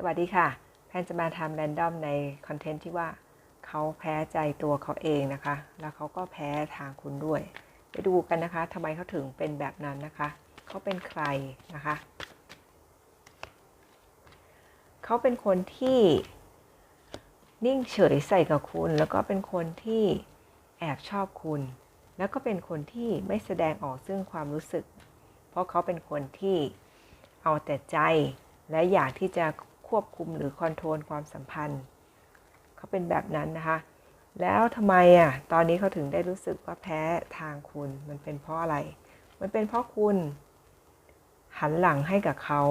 สวัสดีค่ะ แพนจะมาทำแรนดอมในคอนเทนต์ที่ว่าเขาแพ้ใจตัวเขาเองนะคะ แล้วเขาก็แพ้ทางคุณด้วย ไปดูกันนะคะทำไมเขาถึงเป็นแบบนั้นนะคะ เขาเป็นใครนะคะ เขาเป็นคนที่นิ่งเฉยใส่กับคุณ แล้วก็เป็นคนที่แอบชอบคุณ แล้วก็เป็นคนที่ไม่แสดงออกซึ่งความรู้สึก เพราะเขาเป็นคนที่เอาแต่ใจและอยากที่จะ ควบคุมหรือคอนโทรลความสัมพันธ์ เขาเป็นแบบนั้นนะคะ แล้วทำไมอะตอนนี้เขาถึงได้รู้สึกว่าแพ้ทางคุณมันเป็นเพราะอะไร มันเป็นเพราะคุณ หันหลังให้กับเขา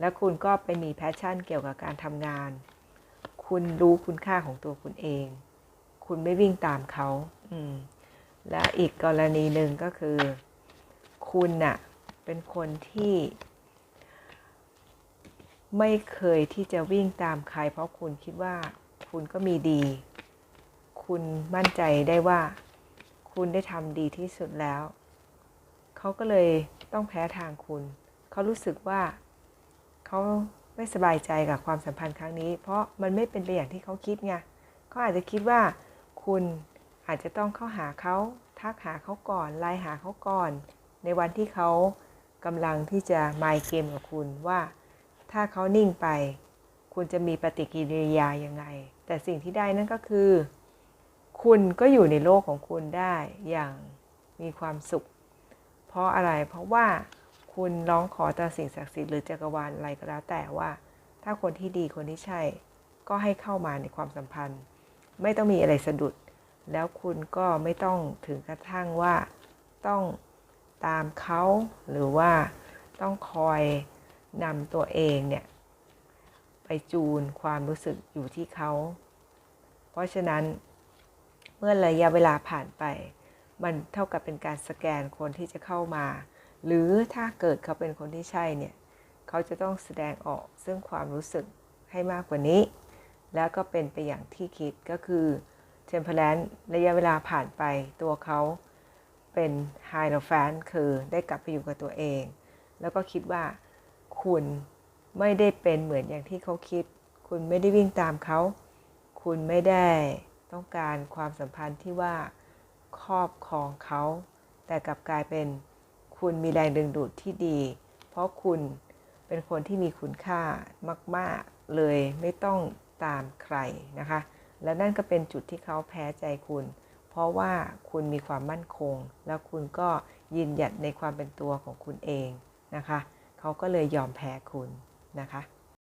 และคุณก็ไปมีแพชชั่นเกี่ยวกับการทำงาน คุณรู้คุณค่าของตัวคุณเอง คุณไม่วิ่งตามเขาอืมและอีกกรณีหนึ่งก็คือ คุณน่ะเป็นคนที่ ไม่เคยที่จะวิ่งตามใคร เพราะคุณคิดว่าคุณก็มีดี คุณมั่นใจได้ว่า คุณได้ทำดีที่สุดแล้ว เขาก็เลยต้องแพ้ทางคุณ เขารู้สึกว่า เขาไม่สบายใจกับความสัมพันธ์ครั้งนี้ เพราะมันไม่เป็นไปอย่างที่เขาคิดไงเขาอาจจะคิดว่าคุณอาจจะต้องเข้าหาเขาทักหาเขาก่อนไลน์หาเขาก่อน ในวันที่เขากำลังที่จะมายเกมกับคุณว่า ถ้าเขานิ่งไป คุณจะมีปฏิกิริยายังไง แต่สิ่งที่ได้นั่นก็คือ คุณก็อยู่ในโลกของคุณได้อย่างมีความสุข เพราะอะไรเพราะว่าคุณร้องขอต่อสิ่งศักดิ์สิทธิ์หรือจักรวาลอะไรก็แล้วแต่ว่า ถ้าคนที่ดีคนที่ใช่ ก็ให้เข้ามาในความสัมพันธ์ ไม่ต้องมีอะไรสะดุด แล้วคุณก็ไม่ต้องถึงกระทั่งว่าต้องตามเขาหรือว่าต้องคอย นำตัวเองเนี่ย ไปจูนความรู้สึกอยู่ที่เขา เพราะฉะนั้นเมื่อระยะเวลาผ่านไป มันเท่ากับเป็นการสแกนคนที่จะเข้ามา หรือถ้าเกิดเขาเป็นคนที่ใช่เนี่ย เขาจะต้องแสดงออกซึ่งความรู้สึกให้มากกว่านี้ แล้วก็เป็นไปอย่างที่คิดก็คือเทมเพลนระยะเวลาผ่านไปตัวเขาเป็นไฮโ o แฟนคือได้กลับไปอยู่กับตัวเอง แล้วก็คิดว่า คุณไม่ได้เป็นเหมือนอย่างที่เขาคิด คุณไม่ได้วิ่งตามเขา คุณไม่ได้ต้องการความสัมพันธ์ที่ว่าครอบครองเขา แต่กลับกลายเป็นคุณมีแรงดึงดูดที่ดี เพราะคุณเป็นคนที่มีคุณค่ามาก ๆ เลยไม่ต้องตามใครนะคะ และนั่นก็เป็นจุดที่เขาแพ้ใจคุณ เพราะว่าคุณมีความมั่นคง แล้วคุณก็ยืนหยัดในความเป็นตัวของคุณเองนะคะ เขาก็เลยยอมแพ้คุณนะคะ